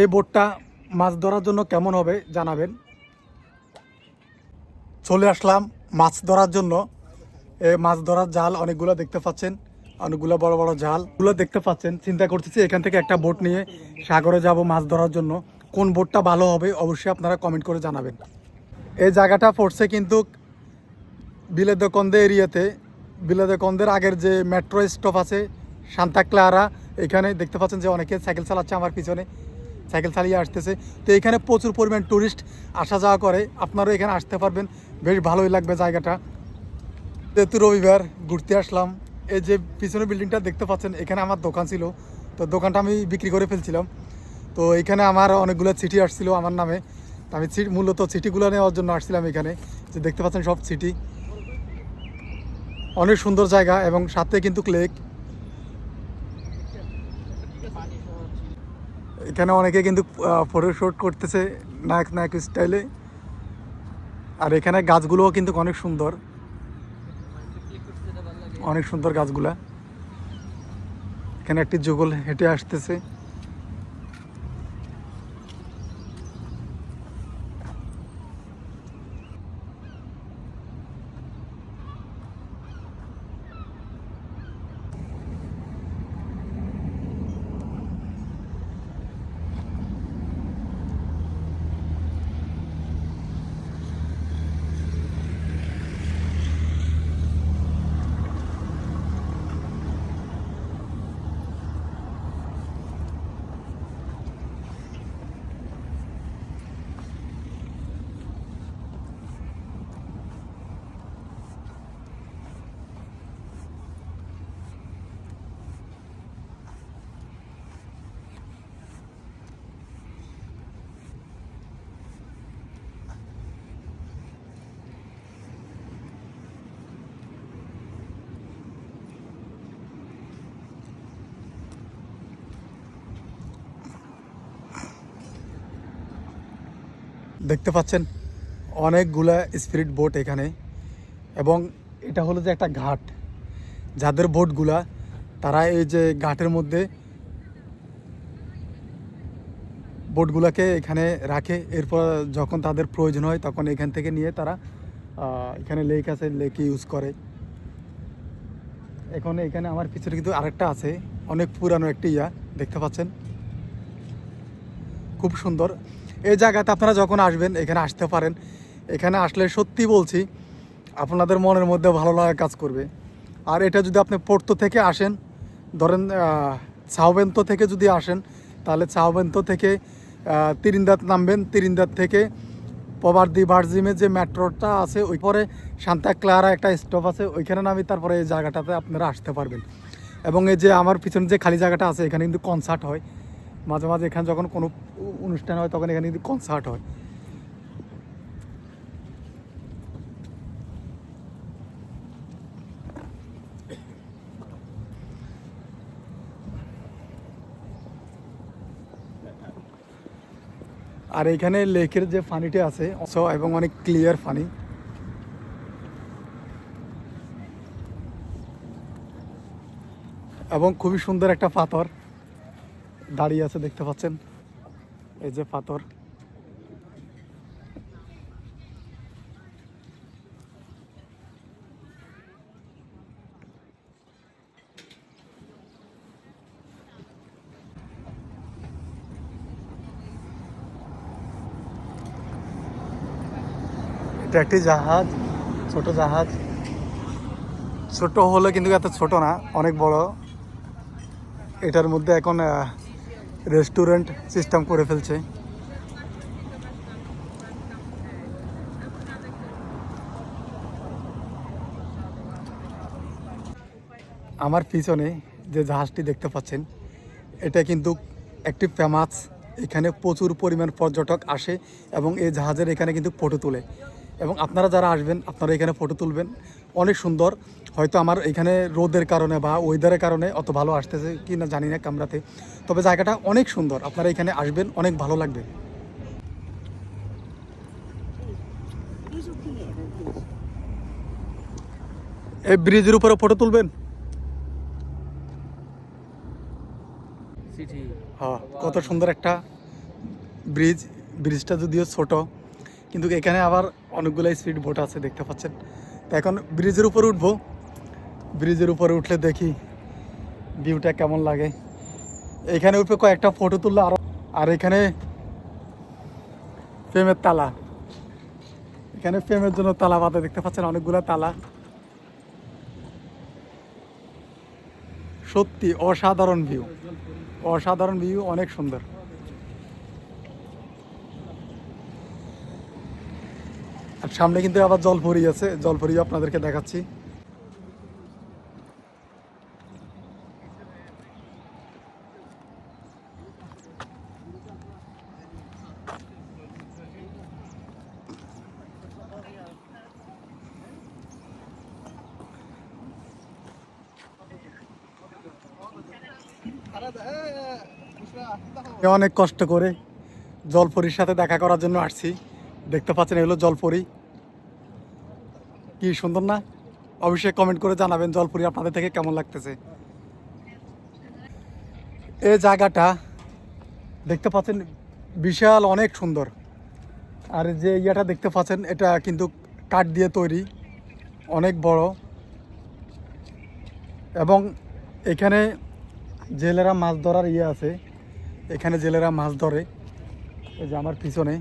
এই বোটটা মাছ ধরার জন্য কেমন হবে জানাবেন। চলে আসলাম মাছ ধরার জন্য। এই মাছ ধরার জাল অনেকগুলো দেখতে পাচ্ছেন, অনেকগুলো বড় বড় জাল। গুলো দেখতে পাচ্ছেন, চিন্তা করতেছি এখান থেকে একটা বোট নিয়ে সাগরে যাব মাছ ধরার জন্য। কোন বোটটা ভালো হবে অবশ্যই আপনারা কমেন্ট করে জানাবেন। এই জায়গাটা পড়ছে কিন্তু বিলেদকন্দে এরিয়াতে। বিলেদকন্দের আগের যে মেট্রো স্টপ আছে, সান্তা ক্লারা, এখানে দেখতে পাচ্ছেন যে অনেকে সাইকেল চালাচ্ছে আমার পিছনে। সাইকেল চালিয়ে আসতেছে। তো এখানে প্রচুর পরিমাণ ট্যুরিস্ট আসা যাওয়া করে। আপনারাও এখানে আসতে পারবেন। বেশ ভালোই লাগবে জায়গাটা। যেহেতু রবিবার ঘুরতে আসলাম, এই যে পিছনে বিল্ডিংটা দেখতে পাচ্ছেন, এখানে আমার দোকান ছিল। তো দোকানটা আমি বিক্রি করে ফেলছিলাম। তো এখানে আমার অনেকগুলো চিঠি আসছিল আমার নামে। তো আমি মূলত চিঠিগুলো নেওয়ার জন্য আসছিলাম এখানে। যে দেখতে পাচ্ছেন সব চিঠি। অনেক সুন্দর জায়গা এবং সাথে কিন্তু লেক এখানে অনেকে কিন্তু ফটো শুট করতেছে নায়ক নায়ক স্টাইলে আর এখানে গাছগুলোও কিন্তু অনেক সুন্দর। অনেক সুন্দর গাছগুলা। এখানে একটি যুগল হেঁটে আসতেছে। দেখতে পাচ্ছেন অনেকগুলা স্পিরিট বোট এখানে। এবং এটা হলো যে একটা ঘাট। যাদের বোটগুলা তারা এই যে ঘাটের মধ্যে বোটগুলাকে এখানে রাখে। এরপর যখন তাদের প্রয়োজন হয়, তখন এখান থেকে নিয়ে তারা এখানে লেক আছে লেক ইউজ করে। এখন এখানে আমার পিছনে কিন্তু আরেকটা আছে, অনেক পুরানো একটি ইয়া, দেখতে পাচ্ছেন? খুব সুন্দর। এই জায়গাতে আপনারা যখন আসবেন, এখানে আসতে পারেন। এখানে আসলে সত্যি বলছি, আপনাদের মনের মধ্যে ভালো লাগা কাজ করবে। আর এটা যদি আপনি পোর্তো থেকে আসেন, ধরেন চাউবেন্ত থেকে যদি আসেন, তাহলে চাউবেন্ত থেকে তিরিন্দাত নামবেন। তিরিন্দাত থেকে পবারদি বার্জিমে যে মেট্রোটা আছে, ওই পরে সান্তা ক্লারা একটা স্টপ আছে, ওইখানে নামি তারপরে এই জায়গাটাতে আপনারা আসতে পারবেন। এবং এই যে আমার পিছনে যে খালি জায়গাটা আছে, এখানে কিন্তু কনসার্ট হয়। মাঝে মাঝে এখানে যখন কোনো অনুষ্ঠান হয়, তখন এখানে কিন্তু কনসার্ট হয়। আর এখানে লেকের যে পানিটা আছে এবং অনেক ক্লিয়ার পানি এবং খুবই সুন্দর একটা পাথর। দাঁড়িয়ে আছে, দেখতে পাচ্ছেন? এই যে পাথর। এটা একটি জাহাজ, ছোট জাহাজ। ছোট হলে কিন্তু এত ছোট না, অনেক বড়। এটার মধ্যে এখন রেস্টুরেন্ট সিস্টেম করে ফেলছে। আমার পিছনে যে জাহাজটি দেখতে পাচ্ছেন, এটা কিন্তু একটি ফেমাস, এখানে প্রচুর পরিমাণ পর্যটক আসে এবং এই জাহাজের এখানে কিন্তু ফটো তোলে। এবং আপনারা যারা আসবেন আপনারা এখানে ফটো তুলবেন। অনেক সুন্দর। হয়তো আমার এখানে রোদের কারণে বা ওয়েদারের কারণে অত ভালো আসতেছে কি না জানি না ক্যামেরাতে তবে জায়গাটা অনেক সুন্দর। আপনারা এখানে আসবেন অনেক ভালো লাগবে। এই ব্রিজের উপরে ফটো তুলবেন? হ্যাঁ কত সুন্দর একটা ব্রিজ ব্রিজটা যদিও ছোট কিন্তু এখানে আবার অনেকগুলো স্পিড বোট আছে, দেখতে পাচ্ছেন। তো এখন ব্রিজের উপরে উঠবো। ব্রিজের উপরে উঠলে দেখি ভিউটা কেমন লাগে। এখানে উপরে কয়েকটা ফটো তুললে আরও আর এখানে প্রেমের তালা। এখানে প্রেমের জন্য তালা বাঁধা, দেখতে পাচ্ছেন অনেকগুলো তালা। সত্যি অসাধারণ ভিউ অসাধারণ ভিউ অনেক সুন্দর। আর সামনে কিন্তু আবার জলপরি আছে জলপরি আপনাদেরকে দেখাচ্ছি। অনেক কষ্ট করে জলপরির সাথে দেখা করার জন্য আসছি। দেখতে পাচ্ছেন, এগুলো জলপরি। কি সুন্দর না? অবশ্যই কমেন্ট করে জানাবেন জলপরি আপনাদের থেকে কেমন লাগতেছে। এই জায়গাটা দেখতে পাচ্ছেন বিশাল, অনেক সুন্দর। আর যে ইয়েটা দেখতে পাচ্ছেন, এটা কিন্তু কাঠ দিয়ে তৈরি, অনেক বড়। এবং এখানে জেলেরা মাছ ধরার ইয়ে আছে। এখানে জেলেরা মাছ ধরে। এই যে আমার পিছনে।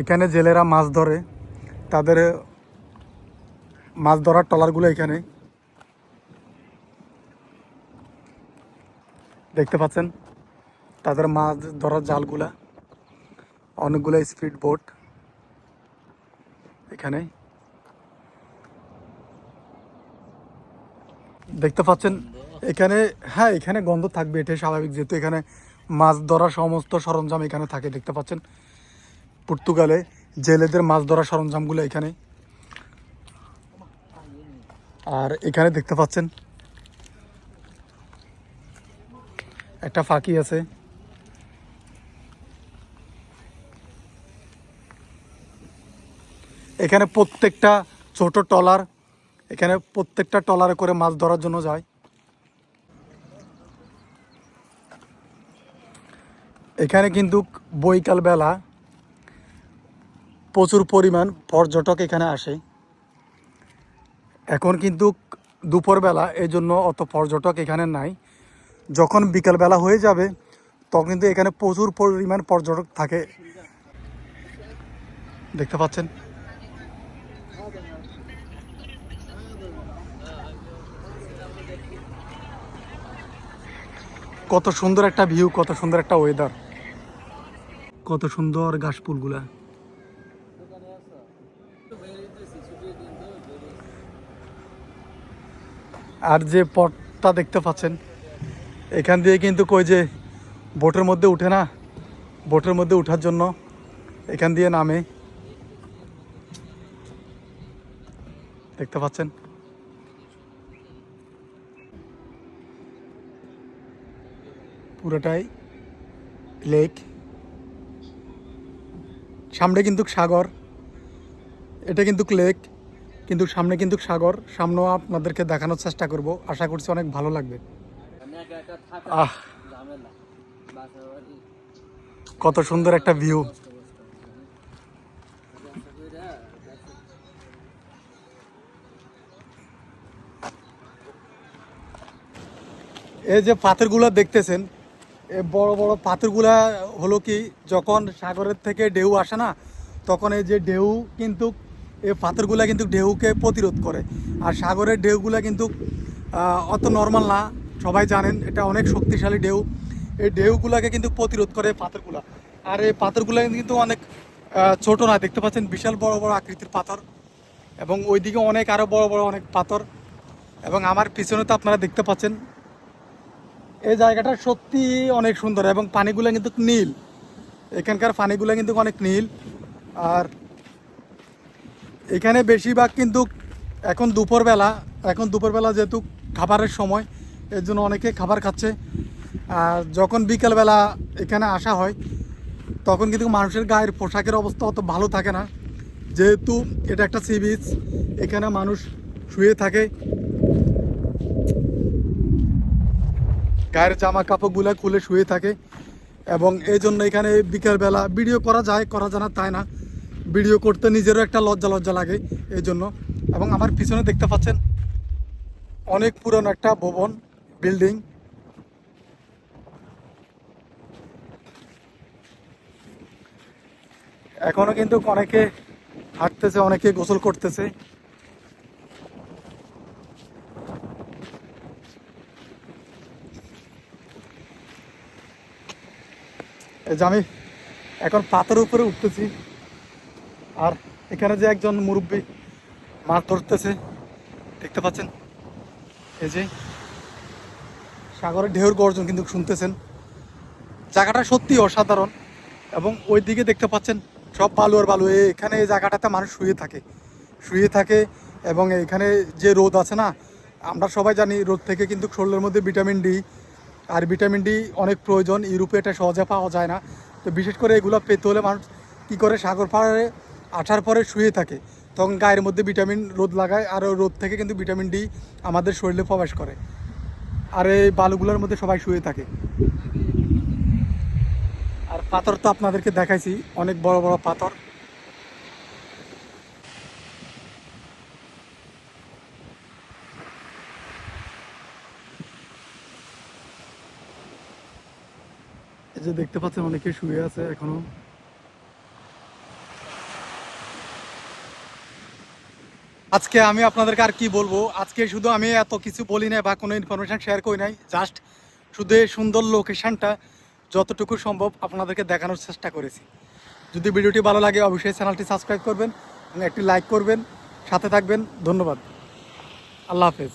এখানে জেলেরা মাছ ধরে। তাদের মাছ ধরার ট্রলারগুলো এখানে। দেখতে পাচ্ছেন? তাদের মাছ ধরার জালগুলা। অনেকগুলো স্পিড বোট এখানে। দেখতে পাচ্ছেন? এখানে হ্যাঁ এখানে গন্ধ থাকবে, এটাই স্বাভাবিক। যেহেতু এখানে মাছ ধরার সমস্ত সরঞ্জাম এখানে থাকে, দেখতে পাচ্ছেন? পর্তুগালে জেলেদের মাছ ধরার সরঞ্জামগুলো এখানে। আর এখানে দেখতে পাচ্ছেন, একটা ফাঁকি আছে। এখানে প্রত্যেকটা ছোট টলার এখানে প্রত্যেকটা টলারে করে মাছ ধরার জন্য যায়। এখানে কিন্তু বৈকাল বেলা প্রচুর পরিমাণ পর্যটক এখানে আসে। এখন কিন্তু দুপুরবেলা এই জন্য অত পর্যটক এখানে নাই। যখন বিকালবেলা হয়ে যাবে, তখন কিন্তু এখানে প্রচুর পরিমাণ পর্যটক থাকে। দেখতে পাচ্ছেন? কত সুন্দর একটা ভিউ, কত সুন্দর একটা ওয়েদার কত সুন্দর ঘাস আর যে পথটা দেখতে পাচ্ছেন, এখান দিয়ে কিন্তু কই যে বোটের মধ্যে উঠে না, বোটের মধ্যে ওঠার জন্য এখান দিয়ে নামে। দেখতে পাচ্ছেন? পুরোটাই লেক। সামনে কিন্তু সাগর, এটা কিন্তু লেক। কিন্তু সামনে কিন্তু সাগর সামনেও আপনাদেরকে দেখানোর চেষ্টা করব। আশা করছি অনেক ভালো লাগবে। আহ কত সুন্দর একটা ভিউ এই যে পাথরগুলো দেখতেছেন এই বড় বড় পাথরগুলা হলো কি যখন সাগরের থেকে ঢেউ আসে না তখন এই যে ঢেউ কিন্তু এই পাথরগুলা কিন্তু ঢেউকে প্রতিরোধ করে। আর সাগরের ঢেউগুলা কিন্তু অত নর্মাল না, সবাই জানেন, এটা অনেক শক্তিশালী ঢেউ। এই ঢেউগুলাকে কিন্তু প্রতিরোধ করে পাথরগুলা। আর এই পাথরগুলা কিন্তু অনেক ছোট না, দেখতে পাচ্ছেন, বিশাল বড় বড় আকৃতির পাথর। এবং ওইদিকে অনেক আরও বড় বড় অনেক পাথর। এবং আমার পিছনে তো আপনারা দেখতে পাচ্ছেন, এই জায়গাটা সত্যি অনেক সুন্দর। এবং পানিগুলো কিন্তু নীল। এখানকার পানিগুলো কিন্তু অনেক নীল। আর এখানে বেশিরভাগ কিন্তু এখন দুপুরবেলা এখন দুপুরবেলা যেহেতু খাবারের সময়, এর জন্য অনেকে খাবার খাচ্ছে। আর যখন বিকেলবেলা এখানে আসা হয়, তখন কিন্তু মানুষের গায়ের পোশাকের অবস্থা অত ভালো থাকে না। যেহেতু এটা একটা সি বিচ এখানে মানুষ শুয়ে থাকে। গায়ের জামা কাপড়গুলো খুলে শুয়ে থাকে। এবং এই জন্য এখানে বিকেলবেলা ভিডিও করা যায় করা যায় না, তাই না? ভিডিও করতে নিজেরও একটা লজ্জা লজ্জা লাগে এই জন্য। এবং আমার পিছনে দেখতে পাচ্ছেন অনেক পুরনো একটা ভবন, বিল্ডিং। এখনও কিন্তু অনেকে হাঁটতেছে, অনেকে গোসল করতেছে। এই যে আমি এখন পাথর উপরে উঠতেছি। আর এখানে যে একজন মুরব্বী মাছ ধরতেছে, দেখতে পাচ্ছেন? এই যে সাগরের ঢেউর গর্জন কিন্তু শুনতেছেন। জায়গাটা সত্যি অসাধারণ এবং ওই দিকে দেখতে পাচ্ছেন সব বালু আর বালু। এখানে এই জায়গাটাতে মানুষ শুয়ে থাকে শুয়ে থাকে এবং এখানে যে রোদ আছে না, আমরা সবাই জানি রোদ থেকে কিন্তু শরীরের মধ্যে ভিটামিন ডি আর ভিটামিন ডি অনেক প্রয়োজন। ইউরোপে এটা সহজে পাওয়া যায় না। তো বিশেষ করে এগুলো পেতে হলে মানুষ কী করে সাগর পাড়ে আসার পরে শুয়ে থাকে, তখন গায়ের মধ্যে ভিটামিন রোদ লাগায় আর রোদ থেকে কিন্তু ভিটামিন ডি আমাদের শরীরে প্রবেশ করে। আর এই বালুগুলোর মধ্যে সবাই শুয়ে থাকে। আর পাথর তো আপনাদেরকে দেখাইছি, অনেক বড় বড় পাথর। যে দেখতে পাচ্ছেন অনেকে শুয়ে আছে এখনও। আজকে আমি আপনাদেরকে আর কি বলব? আজকে শুধু আমি এত কিছু বলি নাই বা কোনো ইনফরমেশান শেয়ার করি নাই জাস্ট শুধু এই সুন্দর লোকেশানটা যতটুকু সম্ভব আপনাদেরকে দেখানোর চেষ্টা করেছি। যদি ভিডিওটি ভালো লাগে, অবশ্যই চ্যানেলটি সাবস্ক্রাইব করবেন একটি লাইক করবেন। সাথে থাকবেন। ধন্যবাদ। আল্লাহ হাফেজ।